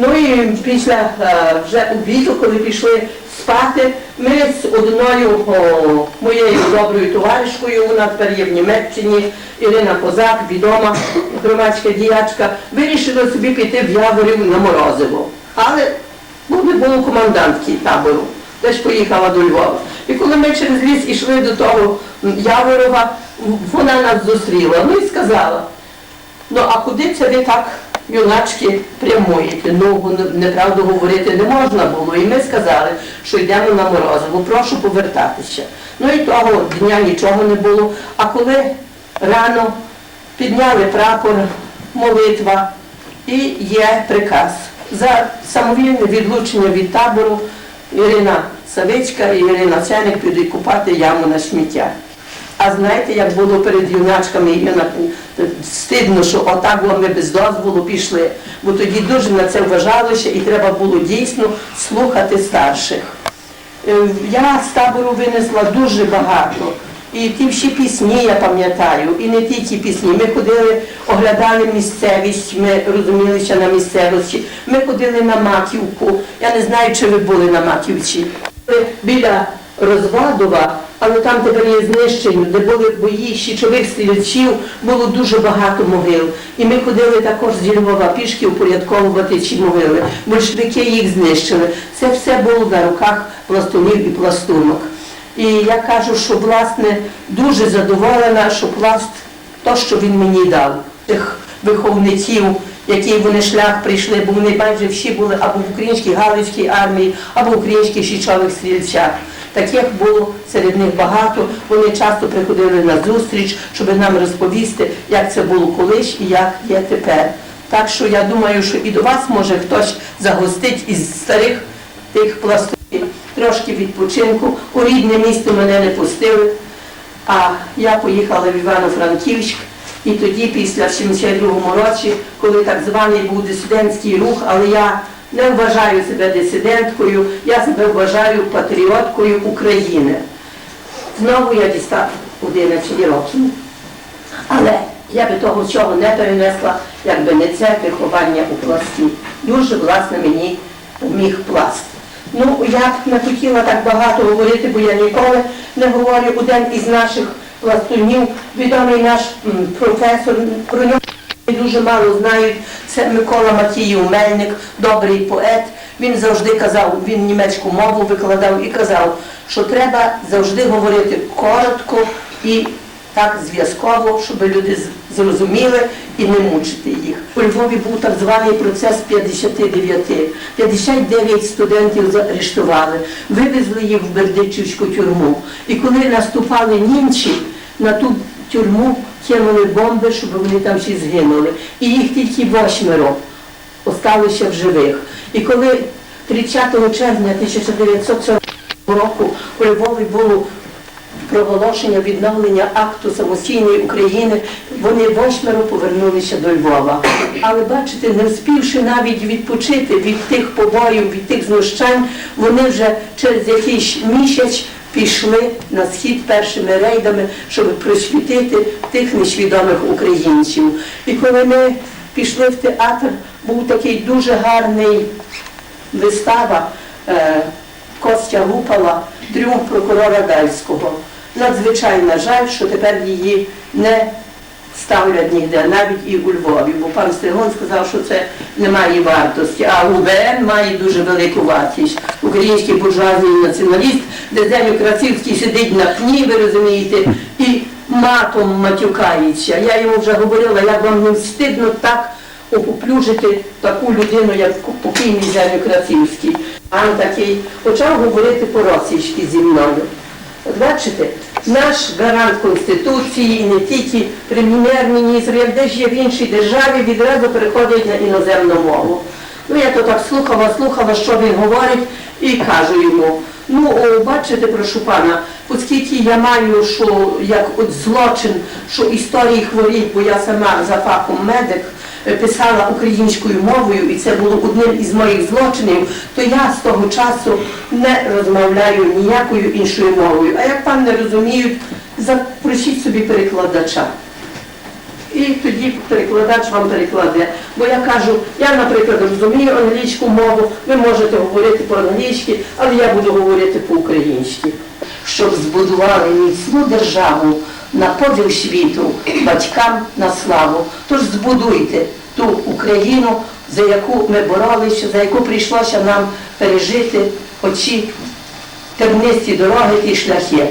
Ну і після е, вже обіду, коли пішли спати, ми з одною моєю доброю товаришкою, вона тепер є в Німеччині, Ірина Козак, відома громадська діячка, вирішили собі піти в Яворів на Морозиво. Але ну, не було комендантки табору, теж поїхала до Львова. І коли ми через ліс ішли до того Яворова, вона нас зустріла, ну і сказала, Ну а куди це ви так, юначки, прямуєте? Ну, неправду говорити не можна було. І ми сказали, що йдемо на Морозиво, прошу повертатися. Ну і того дня нічого не було. А коли рано підняли прапор, молитва і є приказ за самовільне відлучення від табору Ірина Савицька і Ірина Ценик підуть купати яму на сміття. А знаєте, як було перед юначками, і юна- стидно, що отак було ми без дозволу пішли, бо тоді дуже на це вважалося і треба було дійсно слухати старших. Е, Я з табору винесла дуже багато. І ті всі пісні я пам'ятаю, і не тільки пісні. Ми ходили, оглядали місцевість, ми розумілися на місцевості. Ми ходили на Маківку. Я не знаю, чи ви були на Маківці. Біля Розвадова, але там тепер є знищення, де були бої щічових стрільців, було дуже багато могил. І ми ходили також зі Львова пішки упорядковувати ці могили. Большевики їх знищили. Це все було на руках пластунів і пластунок. І я кажу, що власне дуже задоволена, що пласт, то, що він мені дав, тих виховників, які вони шлях прийшли, бо вони майже всі були або в українській Галицькій армії, або в українських січових стрільцях. Таких було серед них багато. Вони часто приходили на зустріч, щоб нам розповісти, як це було колись і як є тепер. Так що я думаю, що і до вас може хтось загостить із старих тих пластунів трошки відпочинку. У рідне місто мене не пустили, а я поїхала в Івано-Франківськ. І тоді, після 72-му році, коли так званий був дисидентський рух, але я не вважаю себе дисиденткою, я себе вважаю патріоткою України. Знову я дістав 11 років. Але я би того всього не перенесла, якби не це виховання у пласті. Дуже, власне, мені поміг пласт. Ну, я не хотіла так багато говорити, бо я ніколи не говорю. Один із наших пластунів, відомий наш професор, про нього дуже мало знають. Це Микола Матіїв Мельник, добрий поет. Він завжди казав, він німецьку мову викладав і казав, що треба завжди говорити коротко і так зв'язково, щоб люди зрозуміли і не мучити їх. У Львові був так званий процес 59. 59 студентів заарештували, вивезли їх в Бердичівську тюрму. І коли наступали німці, на ту тюрму кинули бомби, щоб вони там всі згинули. І їх тільки восьмеро осталося в живих. І коли 30 червня 1940 року у Львові було проголошення відновлення акту самостійної України, вони восьмеро повернулися до Львова. Але бачите, не вспівши навіть відпочити від тих побоїв, від тих знущань, вони вже через якийсь місяць пішли на схід першими рейдами, щоб просвітити тих несвідомих українців. І коли ми пішли в театр, був такий дуже гарний вистава е, Костя Гупала Тріумф прокурора Дальського. Надзвичайно жаль, що тепер її не ставлять ніде, навіть і у Львові, бо пан Стригон сказав, що це не має вартості, а УВН має дуже велику вартість. Український буржуазний націоналіст, де Зеню Красівський сидить на пні, ви розумієте, і матом матюкається. Я йому вже говорила, як вам не встидно так опоплюжити таку людину, як покійний Зеню Красівський. Пан такий почав говорити по-російськи зі мною. От бачите, наш гарант Конституції, і не тільки прем'єр-міністр, як десь є в іншій державі, відразу переходять на іноземну мову. Ну я то так слухала, слухала, що він говорить, і кажу йому, ну о, бачите, прошу пана, оскільки я маю, що як от злочин, що історії хворіть, бо я сама за фахом медик, е, писала українською мовою, і це було одним із моїх злочинів, то я з того часу не розмовляю ніякою іншою мовою. А як пан не розуміють, запросіть собі перекладача. І тоді перекладач вам перекладе. Бо я кажу, я, наприклад, розумію англійську мову, ви можете говорити по-англійськи, але я буду говорити по-українськи. щоб збудували міцну державу на поділ світу, батькам на славу. Тож збудуйте ту Україну, за яку ми боролися, за яку прийшлося нам пережити оці тернисті дороги і шляхи.